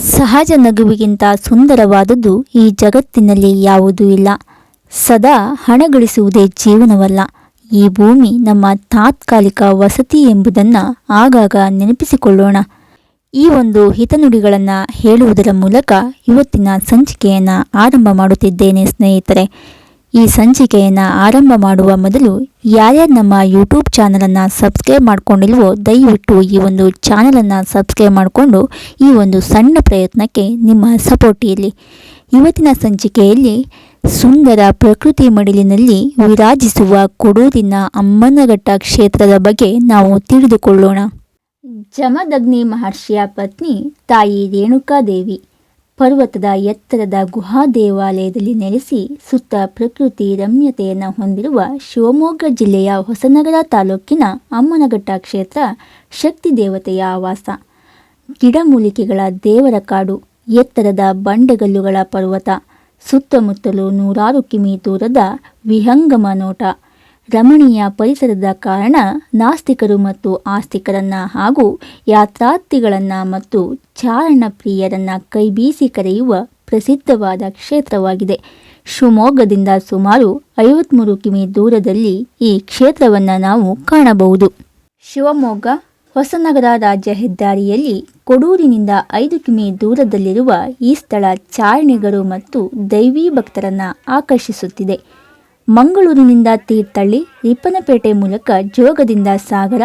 ಸಹಜ ನಗುವಿಗಿಂತ ಸುಂದರವಾದದ್ದು ಈ ಜಗತ್ತಿನಲ್ಲಿ ಯಾವುದೂ ಇಲ್ಲ. ಸದಾ ಹಣ ಗಳಿಸುವುದೇ ಜೀವನವಲ್ಲ. ಈ ಭೂಮಿ ನಮ್ಮ ತಾತ್ಕಾಲಿಕ ವಸತಿ ಎಂಬುದನ್ನು ಆಗಾಗ ನೆನಪಿಸಿಕೊಳ್ಳೋಣ. ಈ ಒಂದು ಹಿತನುಡಿಗಳನ್ನು ಹೇಳುವುದರ ಮೂಲಕ ಇವತ್ತಿನ ಸಂಚಿಕೆಯನ್ನು ಆರಂಭ ಮಾಡುತ್ತಿದ್ದೇನೆ ಸ್ನೇಹಿತರೆ. ಈ ಸಂಚಿಕೆಯನ್ನು ಆರಂಭ ಮಾಡುವ ಮೊದಲು ಯಾರ್ಯಾರು ನಮ್ಮ ಯೂಟ್ಯೂಬ್ ಚಾನಲನ್ನು ಸಬ್ಸ್ಕ್ರೈಬ್ ಮಾಡ್ಕೊಂಡಿಲ್ವೋ ದಯವಿಟ್ಟು ಈ ಒಂದು ಚಾನಲನ್ನು ಸಬ್ಸ್ಕ್ರೈಬ್ ಮಾಡಿಕೊಂಡು ಈ ಒಂದು ಸಣ್ಣ ಪ್ರಯತ್ನಕ್ಕೆ ನಿಮ್ಮ ಸಪೋರ್ಟ್ ಇರಲಿ ಇವತ್ತಿನ ಸಂಚಿಕೆಯಲ್ಲಿ ಸುಂದರ ಪ್ರಕೃತಿ ಮಡಿಲಿನಲ್ಲಿ ವಿರಾಜಿಸುವ ಕೊಡೂರಿನ ಅಮ್ಮನಘಟ್ಟ ಕ್ಷೇತ್ರದ ಬಗ್ಗೆ ನಾವು ತಿಳಿದುಕೊಳ್ಳೋಣ. ಜಮದಗ್ನಿ ಮಹರ್ಷಿಯ ಪತ್ನಿ ತಾಯಿ ರೇಣುಕಾದೇವಿ. ಪರ್ವತದ ಎತ್ತರದ ಗುಹಾ ದೇವಾಲಯದಲ್ಲಿ ನೆಲೆಸಿ ಸುತ್ತ ಪ್ರಕೃತಿ ರಮ್ಯತೆಯನ್ನು ಹೊಂದಿರುವ ಶಿವಮೊಗ್ಗ ಜಿಲ್ಲೆಯ ಹೊಸನಗರ ತಾಲೂಕಿನ ಅಮ್ಮನಘಟ್ಟ ಕ್ಷೇತ್ರ ಶಕ್ತಿ ದೇವತೆಯ ಆವಾಸ. ಗಿಡಮೂಲಿಕೆಗಳ ದೇವರ ಕಾಡು, ಎತ್ತರದ ಬಂಡೆಗಲ್ಲುಗಳ ಪರ್ವತ, ಸುತ್ತಮುತ್ತಲು ನೂರಾರು ಕಿಮಿ ದೂರದ ವಿಹಂಗಮ ನೋಟ ರಮಣೀಯ ಪರಿಸರದ ಕಾರಣ ನಾಸ್ತಿಕರು ಮತ್ತು ಆಸ್ತಿಕರನ್ನ ಹಾಗೂ ಯಾತ್ರಾರ್ಥಿಗಳನ್ನ ಮತ್ತು ಚಾರಣ ಪ್ರಿಯರನ್ನ ಕೈಬೀಸಿ ಕರೆಯುವ ಪ್ರಸಿದ್ಧವಾದ ಕ್ಷೇತ್ರವಾಗಿದೆ. ಶಿವಮೊಗ್ಗದಿಂದ ಸುಮಾರು ಐವತ್ಮೂರು ಕಿಮಿ ದೂರದಲ್ಲಿ ಈ ಕ್ಷೇತ್ರವನ್ನು ನಾವು ಕಾಣಬಹುದು. ಶಿವಮೊಗ್ಗ, ಹೊಸನಗರ ರಾಜ್ಯ ಹೆದ್ದಾರಿಯಲ್ಲಿ ಕೊಡೂರಿನಿಂದ ಐದು ಕಿಮಿ ದೂರದಲ್ಲಿರುವ ಈ ಸ್ಥಳ ಚಾರಣಿಗರು ಮತ್ತು ದೈವೀ ಭಕ್ತರನ್ನು ಆಕರ್ಷಿಸುತ್ತಿದೆ. ಮಂಗಳೂರಿನಿಂದ ತೀರ್ಥಳ್ಳಿ ರಿಪ್ಪನಪೇಟೆ ಮೂಲಕ ಜೋಗದಿಂದ ಸಾಗರ,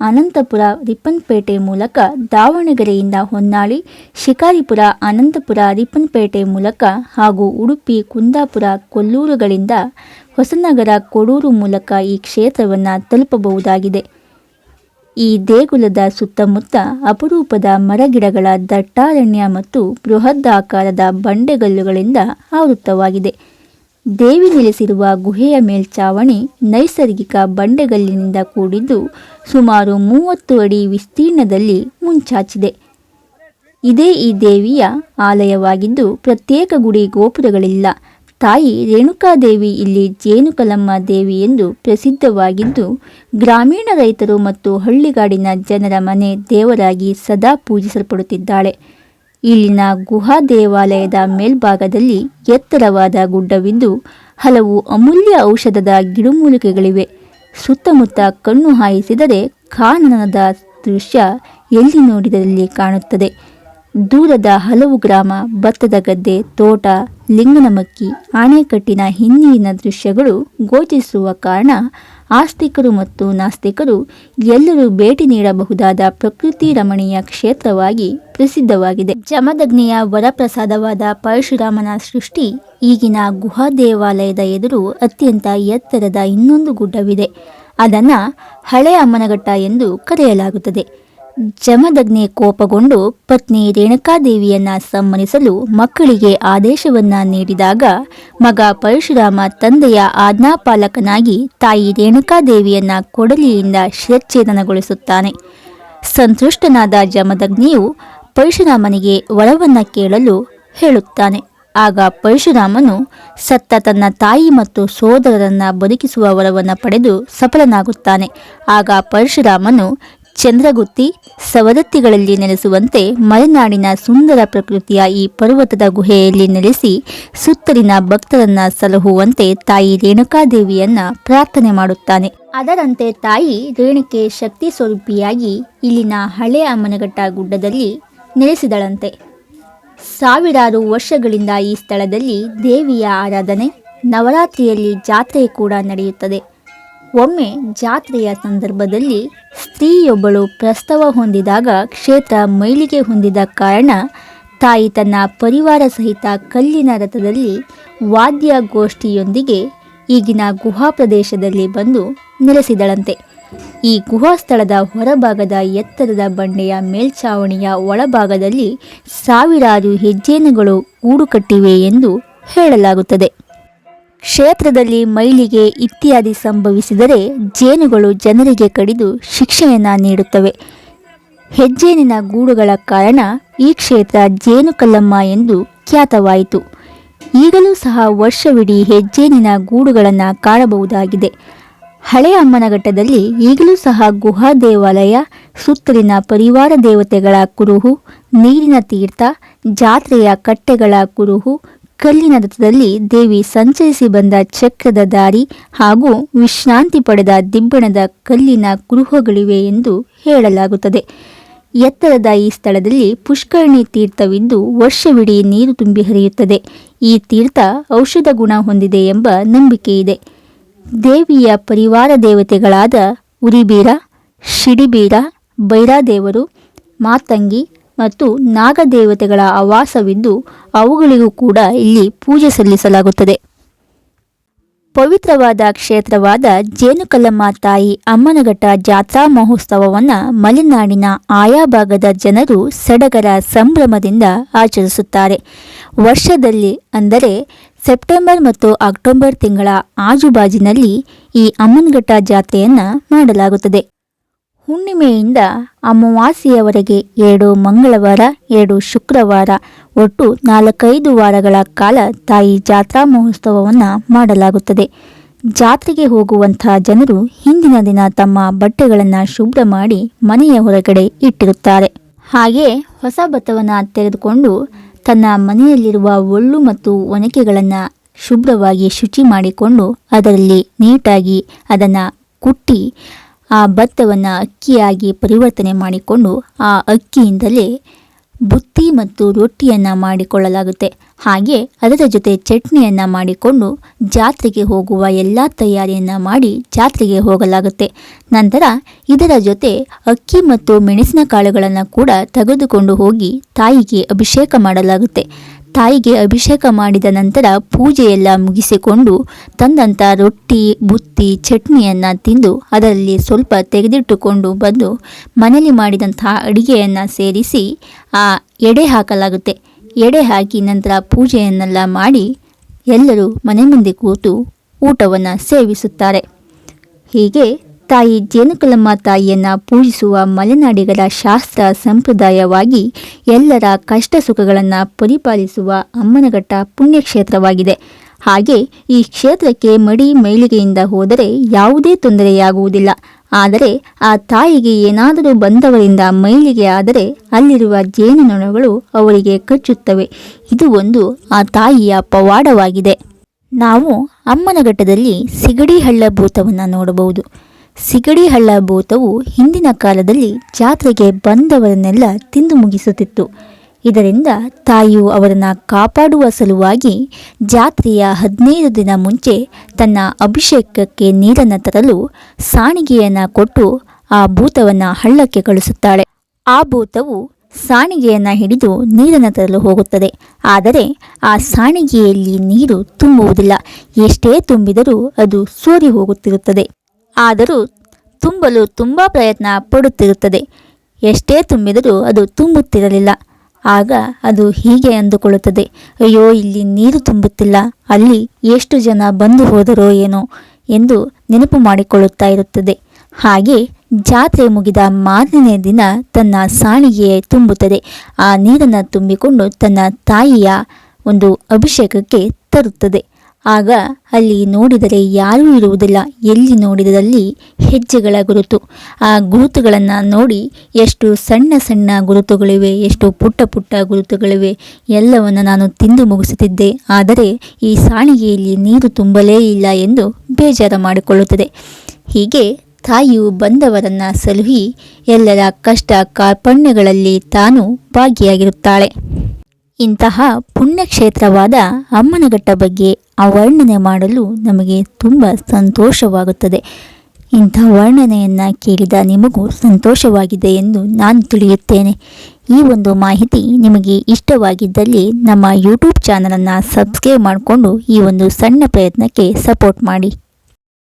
ಅನಂತಪುರ ರಿಪ್ಪನ್ಪೇಟೆ ಮೂಲಕ ದಾವಣಗೆರೆಯಿಂದ ಹೊನ್ನಾಳಿ, ಶಿಕಾರಿಪುರ, ಅನಂತಪುರ ರಿಪ್ಪನ್ಪೇಟೆ ಮೂಲಕ ಹಾಗೂ ಉಡುಪಿ, ಕುಂದಾಪುರ, ಕೊಲ್ಲೂರುಗಳಿಂದ ಹೊಸನಗರ, ಕೊಡೂರು ಮೂಲಕ ಈ ಕ್ಷೇತ್ರವನ್ನು ತಲುಪಬಹುದಾಗಿದೆ. ಈ ದೇಗುಲದ ಸುತ್ತಮುತ್ತ ಅಪರೂಪದ ಮರಗಿಡಗಳ ದಟ್ಟಾರಣ್ಯ ಮತ್ತು ಬೃಹದಾಕಾರದ ಬಂಡೆಗಲ್ಲುಗಳಿಂದ ಆವೃತ್ತವಾಗಿದೆ. ದೇವಿ ನೆಲೆಸಿರುವ ಗುಹೆಯ ಮೇಲ್ಚಾವಣಿ ನೈಸರ್ಗಿಕ ಬಂಡೆಗಲ್ಲಿನಿಂದ ಕೂಡಿದ್ದು ಸುಮಾರು ಮೂವತ್ತು ಅಡಿ ವಿಸ್ತೀರ್ಣದಲ್ಲಿ ಮುಂಚಾಚಿದೆ. ಇದೇ ಈ ದೇವಿಯ ಆಲಯವಾಗಿದ್ದು ಪ್ರತ್ಯೇಕ ಗುಡಿ ಗೋಪುರಗಳಿಲ್ಲ. ತಾಯಿ ರೇಣುಕಾದೇವಿ ಇಲ್ಲಿ ಜೇನುಕಲಮ್ಮ ದೇವಿ ಎಂದು ಪ್ರಸಿದ್ಧವಾಗಿದ್ದು ಗ್ರಾಮೀಣ ರೈತರು ಮತ್ತು ಹಳ್ಳಿಗಾಡಿನ ಜನರ ಮನೆ ದೇವರಾಗಿ ಸದಾ ಪೂಜಿಸಲ್ಪಡುತ್ತಿದ್ದಾಳೆ. ಇಲ್ಲಿನ ಗುಹಾ ದೇವಾಲಯದ ಮೇಲ್ಭಾಗದಲ್ಲಿ ಎತ್ತರವಾದ ಗುಡ್ಡವಿದ್ದು, ಹಲವು ಅಮೂಲ್ಯ ಔಷಧದ ಗಿಡಮೂಲಿಕೆಗಳಿವೆ. ಸುತ್ತಮುತ್ತ ಕಣ್ಣು ಹಾಯಿಸಿದರೆ ಕಾನನದ ದೃಶ್ಯ ಎಲ್ಲಿ ನೋಡಿದಲ್ಲಿ ಕಾಣುತ್ತದೆ. ದೂರದ ಹಲವು ಗ್ರಾಮ, ಭತ್ತದ ಗದ್ದೆ, ತೋಟ, ಲಿಂಗನಮಕ್ಕಿ, ಆಣೆಕಟ್ಟಿನ ಹಿನ್ನೀರಿನ ದೃಶ್ಯಗಳು ಗೋಚರಿಸುವ ಕಾರಣ ಆಸ್ತಿಕರು ಮತ್ತು ನಾಸ್ತಿಕರು ಎಲ್ಲರೂ ಭೇಟಿ ನೀಡಬಹುದಾದ ಪ್ರಕೃತಿ ರಮಣೀಯ ಕ್ಷೇತ್ರವಾಗಿ ಪ್ರಸಿದ್ಧವಾಗಿದೆ. ಜಮದಗ್ನಿಯ ವರಪ್ರಸಾದವಾದ ಪರಶುರಾಮನ ಸೃಷ್ಟಿ ಈಗಿನ ಗುಹಾ ದೇವಾಲಯದ ಎದುರು ಅತ್ಯಂತ ಎತ್ತರದ ಇನ್ನೊಂದು ಗುಡ್ಡವಿದೆ. ಅದನ್ನು ಹಳೆ ಅಮ್ಮನಘಟ್ಟ ಎಂದು ಕರೆಯಲಾಗುತ್ತದೆ. ಜಮದಗ್ನಿ ಕೋಪಗೊಂಡು ಪತ್ನಿ ರೇಣುಕಾದೇವಿಯನ್ನ ಸಮ್ಮನಿಸಲು ಮಕ್ಕಳಿಗೆ ಆದೇಶವನ್ನ ನೀಡಿದಾಗ ಮಗ ಪರಶುರಾಮ ತಂದೆಯ ಆಜ್ಞಾಪಾಲಕನಾಗಿ ತಾಯಿ ರೇಣುಕಾದೇವಿಯನ್ನ ಕೊಡಲಿಯಿಂದ ಶಿರಚ್ಛೇದನಗೊಳಿಸುತ್ತಾನೆ. ಸಂತುಷ್ಟನಾದ ಜಮದಗ್ನಿಯು ಪರಶುರಾಮನಿಗೆ ವರವನ್ನ ಕೇಳಲು ಹೇಳುತ್ತಾನೆ. ಆಗ ಪರಶುರಾಮನು ಸತ್ತ ತನ್ನ ತಾಯಿ ಮತ್ತು ಸೋದರರನ್ನ ಬದುಕಿಸುವ ವರವನ್ನು ಪಡೆದು ಸಫಲನಾಗುತ್ತಾನೆ. ಆಗ ಪರಶುರಾಮನು ಚಂದ್ರಗುತ್ತಿ ಸವದತ್ತಿಗಳಲ್ಲಿ ನೆಲೆಸುವಂತೆ ಮಲೆನಾಡಿನ ಸುಂದರ ಪ್ರಕೃತಿಯ ಈ ಪರ್ವತದ ಗುಹೆಯಲ್ಲಿ ನೆಲೆಸಿ ಸುತ್ತಲಿನ ಭಕ್ತರನ್ನ ಸಲಹುವಂತೆ ತಾಯಿ ರೇಣುಕಾದೇವಿಯನ್ನ ಪ್ರಾರ್ಥನೆ ಮಾಡುತ್ತಾನೆ. ಅದರಂತೆ ತಾಯಿ ರೇಣುಕೆ ಶಕ್ತಿ ಸ್ವರೂಪಿಯಾಗಿ ಇಲ್ಲಿನ ಹಳೆ ಅಮ್ಮನಘಟ್ಟ ಗುಡ್ಡದಲ್ಲಿ ನೆಲೆಸಿದಳಂತೆ. ಸಾವಿರಾರು ವರ್ಷಗಳಿಂದ ಈ ಸ್ಥಳದಲ್ಲಿ ದೇವಿಯ ಆರಾಧನೆ, ನವರಾತ್ರಿಯಲ್ಲಿ ಜಾತ್ರೆ ಕೂಡ ನಡೆಯುತ್ತದೆ. ಒಮ್ಮೆ ಜಾತ್ರೆಯ ಸಂದರ್ಭದಲ್ಲಿ ಸ್ತ್ರೀಯೊಬ್ಬಳು ಪ್ರಸ್ತವ ಹೊಂದಿದಾಗ ಕ್ಷೇತ್ರ ಮೈಲಿಗೆ ಹೊಂದಿದ ಕಾರಣ ತಾಯಿ ತನ್ನ ಪರಿವಾರ ಸಹಿತ ಕಲ್ಲಿನ ರಥದಲ್ಲಿ ವಾದ್ಯ ಗೋಷ್ಠಿಯೊಂದಿಗೆ ಈಗಿನ ಗುಹಾ ಪ್ರದೇಶದಲ್ಲಿ ಬಂದು ನೆಲೆಸಿದಳಂತೆ. ಈ ಗುಹಾ ಸ್ಥಳದ ಹೊರಭಾಗದ ಎತ್ತರದ ಬಂಡೆಯ ಮೇಲ್ಛಾವಣಿಯ ಒಳಭಾಗದಲ್ಲಿ ಸಾವಿರಾರು ಹೆಜ್ಜೇನುಗಳು ಗೂಡು ಕಟ್ಟಿವೆ ಎಂದು ಹೇಳಲಾಗುತ್ತದೆ. ಕ್ಷೇತ್ರದಲ್ಲಿ ಮೈಲಿಗೆ ಇತ್ಯಾದಿ ಸಂಭವಿಸಿದರೆ ಜೇನುಗಳು ಜನರಿಗೆ ಕಡಿದು ಶಿಕ್ಷೆಯನ್ನು ನೀಡುತ್ತವೆ. ಹೆಜ್ಜೇನಿನ ಗೂಡುಗಳ ಕಾರಣ ಈ ಕ್ಷೇತ್ರ ಜೇನುಕಲ್ಲಮ್ಮ ಎಂದು ಖ್ಯಾತವಾಯಿತು. ಈಗಲೂ ಸಹ ವರ್ಷವಿಡೀ ಹೆಜ್ಜೇನಿನ ಗೂಡುಗಳನ್ನು ಕಾಣಬಹುದಾಗಿದೆ. ಹಳೆಯ ಅಮ್ಮನಘಟ್ಟದಲ್ಲಿ ಈಗಲೂ ಸಹ ಗುಹಾ ದೇವಾಲಯ, ಸುತ್ತಲಿನ ಪರಿವಾರ ದೇವತೆಗಳ ಕುರುಹು, ನೀರಿನ ತೀರ್ಥ, ಜಾತ್ರೆಯ ಕಟ್ಟೆಗಳ ಕುರುಹು ಕಲ್ಲಿನ ರಥದಲ್ಲಿ ದೇವಿ ಸಂಚರಿಸಿ ಬಂದ ಚಕ್ರದ ದಾರಿ ಹಾಗೂ ವಿಶ್ರಾಂತಿ ಪಡೆದ ದಿಬ್ಬಣದ ಕಲ್ಲಿನ ಗೃಹಗಳಿವೆ ಎಂದು ಹೇಳಲಾಗುತ್ತದೆ. ಎತ್ತರದ ಈ ಸ್ಥಳದಲ್ಲಿ ಪುಷ್ಕರಣಿ ತೀರ್ಥವಿದ್ದು ವರ್ಷವಿಡೀ ನೀರು ತುಂಬಿ ಹರಿಯುತ್ತದೆ. ಈ ತೀರ್ಥ ಔಷಧ ಗುಣ ಹೊಂದಿದೆ ಎಂಬ ನಂಬಿಕೆ ಇದೆ. ದೇವಿಯ ಪರಿವಾರ ದೇವತೆಗಳಾದ ಉರಿಬೀರ, ಶಿಡಿಬೀರ, ಬೈರಾದೇವರು, ಮಾತಂಗಿ ಮತ್ತು ನಾಗದೇವತೆಗಳ ಆವಾಸವಿದ್ದು ಅವುಗಳಿಗೂ ಕೂಡ ಇಲ್ಲಿ ಪೂಜೆ ಸಲ್ಲಿಸಲಾಗುತ್ತದೆ. ಪವಿತ್ರವಾದ ಕ್ಷೇತ್ರವಾದ ಜೇನುಕಲ್ಲಮ್ಮ ತಾಯಿ ಅಮ್ಮನಘಟ್ಟ ಜಾತ್ರಾ ಮಹೋತ್ಸವವನ್ನು ಮಲೆನಾಡಿನ ಆಯಾ ಭಾಗದ ಜನರು ಸಡಗರ ಸಂಭ್ರಮದಿಂದ ಆಚರಿಸುತ್ತಾರೆ. ವರ್ಷದಲ್ಲಿ ಅಂದರೆ ಸೆಪ್ಟೆಂಬರ್ ಮತ್ತು ಅಕ್ಟೋಬರ್ ತಿಂಗಳ ಆಜುಬಾಜಿನಲ್ಲಿ ಈ ಅಮ್ಮನಘಟ್ಟ ಜಾತ್ರೆಯನ್ನು ಮಾಡಲಾಗುತ್ತದೆ. ಹುಣ್ಣಿಮೆಯಿಂದ ಅಮಾವಾಸ್ಯೆಯವರೆಗೆ ಎರಡು ಮಂಗಳವಾರ, ಎರಡು ಶುಕ್ರವಾರ, ಒಟ್ಟು ನಾಲ್ಕೈದು ವಾರಗಳ ಕಾಲ ತಾಯಿ ಜಾತ್ರಾ ಮಹೋತ್ಸವವನ್ನು ಮಾಡಲಾಗುತ್ತದೆ. ಜಾತ್ರೆಗೆ ಹೋಗುವಂತಹ ಜನರು ಹಿಂದಿನ ದಿನ ತಮ್ಮ ಬಟ್ಟೆಗಳನ್ನು ಶುಭ್ರ ಮಾಡಿ ಮನೆಯ ಹೊರಗಡೆ ಇಟ್ಟಿರುತ್ತಾರೆ. ಹಾಗೆ ಹೊಸ ಭತ್ತವನ್ನು ತೆಗೆದುಕೊಂಡು ತನ್ನ ಮನೆಯಲ್ಲಿರುವ ಒಳ್ಳು ಮತ್ತು ಒನಕೆಗಳನ್ನು ಶುಭ್ರವಾಗಿ ಶುಚಿ ಮಾಡಿಕೊಂಡು ಅದರಲ್ಲಿ ನೀಟಾಗಿ ಅದನ್ನು ಕುಟ್ಟಿ ಆ ಭತ್ತವನ್ನು ಅಕ್ಕಿಯಾಗಿ ಪರಿವರ್ತನೆ ಮಾಡಿಕೊಂಡು ಆ ಅಕ್ಕಿಯಿಂದಲೇ ಬುತ್ತಿ ಮತ್ತು ರೊಟ್ಟಿಯನ್ನು ಮಾಡಿಕೊಳ್ಳಲಾಗುತ್ತೆ. ಹಾಗೆ ಅದರ ಜೊತೆ ಚಟ್ನಿಯನ್ನು ಮಾಡಿಕೊಂಡು ಜಾತ್ರೆಗೆ ಹೋಗುವ ಎಲ್ಲ ತಯಾರಿಯನ್ನು ಮಾಡಿ ಜಾತ್ರೆಗೆ ಹೋಗಲಾಗುತ್ತೆ. ನಂತರ ಇದರ ಜೊತೆ ಅಕ್ಕಿ ಮತ್ತು ಮೆಣಸಿನ ಕಾಳುಗಳನ್ನು ಕೂಡ ತೆಗೆದುಕೊಂಡು ಹೋಗಿ ತಾಯಿಗೆ ಅಭಿಷೇಕ ಮಾಡಲಾಗುತ್ತೆ. ತಾಯಿಗೆ ಅಭಿಷೇಕ ಮಾಡಿದ ನಂತರ ಪೂಜೆಯೆಲ್ಲ ಮುಗಿಸಿಕೊಂಡು ತಂದಂಥ ರೊಟ್ಟಿ, ಬುತ್ತಿ, ಚಟ್ನಿಯನ್ನು ತಿಂದು ಅದರಲ್ಲಿ ಸ್ವಲ್ಪ ತೆಗೆದಿಟ್ಟುಕೊಂಡು ಬಂದು ಮನೆಯಲ್ಲಿ ಮಾಡಿದಂತಹ ಅಡಿಗೆಯನ್ನು ಸೇರಿಸಿ ಆ ಎಡೆ ಹಾಕಲಾಗುತ್ತೆ. ಎಡೆ ಹಾಕಿ ನಂತರ ಪೂಜೆಯನ್ನೆಲ್ಲ ಮಾಡಿ ಎಲ್ಲರೂ ಮನೆ ಮುಂದೆ ಕೂತು ಊಟವನ್ನು ಸೇವಿಸುತ್ತಾರೆ. ಹೀಗೆ ತಾಯಿ ಜೇನುಕಲಮ್ಮ ತಾಯಿಯನ್ನು ಪೂಜಿಸುವ ಮಲೆನಾಡಿಗರ ಶಾಸ್ತ್ರ ಸಂಪ್ರದಾಯವಾಗಿ ಎಲ್ಲರ ಕಷ್ಟ ಸುಖಗಳನ್ನು ಪರಿಪಾಲಿಸುವ ಅಮ್ಮನಘಟ್ಟ ಪುಣ್ಯಕ್ಷೇತ್ರವಾಗಿದೆ. ಹಾಗೆ ಈ ಕ್ಷೇತ್ರಕ್ಕೆ ಮಡಿ ಮೈಲಿಗೆಯಿಂದ ಹೋದರೆ ಯಾವುದೇ ತೊಂದರೆಯಾಗುವುದಿಲ್ಲ. ಆದರೆ ಆ ತಾಯಿಗೆ ಏನಾದರೂ ಬಂದವರಿಂದ ಮೈಲಿಗೆ ಆದರೆ ಅಲ್ಲಿರುವ ಜೇನುನೊಣಗಳು ಅವರಿಗೆ ಕಚ್ಚುತ್ತವೆ. ಇದು ಒಂದು ಆ ತಾಯಿಯ ಪವಾಡವಾಗಿದೆ. ನಾವು ಅಮ್ಮನಘಟ್ಟದಲ್ಲಿ ಸಿಗಡಿ ಹಳ್ಳ ಭೂತವನ್ನು ನೋಡಬಹುದು. ಸಿಗಡಿ ಹಳ್ಳ ಭೂತವು ಹಿಂದಿನ ಕಾಲದಲ್ಲಿ ಜಾತ್ರೆಗೆ ಬಂದವರನ್ನೆಲ್ಲ ತಿಂದು ಮುಗಿಸುತ್ತಿತ್ತು. ಇದರಿಂದ ತಾಯಿಯು ಅವರನ್ನು ಕಾಪಾಡುವ ಸಲುವಾಗಿ ಜಾತ್ರೆಯ ಹದಿನೈದು ದಿನ ಮುಂಚೆ ತನ್ನ ಅಭಿಷೇಕಕ್ಕೆ ನೀರನ್ನು ತರಲು ಸಾಣಿಗೆಯನ್ನು ಕೊಟ್ಟು ಆ ಭೂತವನ್ನು ಹಳ್ಳಕ್ಕೆ ಕಳಿಸುತ್ತಾಳೆ ಆ ಭೂತವು ಸಾಣಿಗೆಯನ್ನು ಹಿಡಿದು ನೀರನ್ನು ತರಲು ಹೋಗುತ್ತದೆ. ಆದರೆ ಆ ಸಾಣಿಗೆಯಲ್ಲಿ ನೀರು ತುಂಬುವುದಿಲ್ಲ. ಎಷ್ಟೇ ತುಂಬಿದರೂ ಅದು ಸೋರಿ ಹೋಗುತ್ತಿರುತ್ತದೆ. ಆದರೂ ತುಂಬಲು ತುಂಬ ಪ್ರಯತ್ನ ಪಡುತ್ತಿರುತ್ತದೆ. ಎಷ್ಟೇ ತುಂಬಿದರೂ ಅದು ತುಂಬುತ್ತಿರಲಿಲ್ಲ. ಆಗ ಅದು ಹೀಗೆ ಅಂದುಕೊಳ್ಳುತ್ತದೆ, ಅಯ್ಯೋ, ಇಲ್ಲಿ ನೀರು ತುಂಬುತ್ತಿಲ್ಲ, ಅಲ್ಲಿ ಎಷ್ಟು ಜನ ಬಂದು ಹೋದರೋ ಏನೋ ಎಂದು ನೆನಪು ಮಾಡಿಕೊಳ್ಳುತ್ತಾ ಇರುತ್ತದೆ. ಹಾಗೆ ಜಾತ್ರೆ ಮುಗಿದ ಮಾರನೇ ದಿನ ತನ್ನ ಸಾಣಿಗೆ ತುಂಬುತ್ತದೆ. ಆ ನೀರನ್ನು ತುಂಬಿಕೊಂಡು ತನ್ನ ತಾಯಿಯ ಒಂದು ಅಭಿಷೇಕಕ್ಕೆ ತರುತ್ತದೆ. ಆಗ ಅಲ್ಲಿ ನೋಡಿದರೆ ಯಾರೂ ಇರುವುದಿಲ್ಲ. ಎಲ್ಲಿ ನೋಡಿದಲ್ಲಿ ಹೆಜ್ಜೆಗಳ ಗುರುತು. ಆ ಗುರುತುಗಳನ್ನು ನೋಡಿ ಎಷ್ಟು ಸಣ್ಣ ಸಣ್ಣ ಗುರುತುಗಳಿವೆ, ಎಷ್ಟು ಪುಟ್ಟ ಪುಟ್ಟ ಗುರುತುಗಳಿವೆ, ಎಲ್ಲವನ್ನು ನಾನು ತಿಂದು ಮುಗಿಸುತ್ತಿದ್ದೆ. ಆದರೆ ಈ ಸಾಣಿಗೆಯಲ್ಲಿ ನೀರು ತುಂಬಲೇ ಇಲ್ಲ ಎಂದು ಬೇಜಾರು ಮಾಡಿಕೊಳ್ಳುತ್ತದೆ. ಹೀಗೆ ತಾಯಿಯು ಬಂದವರನ್ನು ಸಲುಹಿ ಎಲ್ಲರ ಕಷ್ಟ ಕಾರ್ಪಣ್ಯಗಳಲ್ಲಿ ತಾನು ಭಾಗಿಯಾಗಿರುತ್ತಾಳೆ. ಇಂತಹ ಪುಣ್ಯಕ್ಷೇತ್ರವಾದ ಅಮ್ಮನಘಟ್ಟ ಬಗ್ಗೆ ವರ್ಣನೆ ಮಾಡಲು ನಮಗೆ ತುಂಬ ಸಂತೋಷವಾಗುತ್ತದೆ. ಇಂಥ ವರ್ಣನೆಯನ್ನು ಕೇಳಿದ ನಿಮಗೂ ಸಂತೋಷವಾಗಿದೆ ಎಂದು ನಾನು ತಿಳಿಯುತ್ತೇನೆ. ಈ ಒಂದು ಮಾಹಿತಿ ನಿಮಗೆ ಇಷ್ಟವಾಗಿದ್ದಲ್ಲಿ ನಮ್ಮ ಯೂಟ್ಯೂಬ್ ಚಾನಲನ್ನು ಸಬ್ಸ್ಕ್ರೈಬ್ ಮಾಡಿಕೊಂಡು ಈ ಒಂದು ಸಣ್ಣ ಪ್ರಯತ್ನಕ್ಕೆ ಸಪೋರ್ಟ್ ಮಾಡಿ.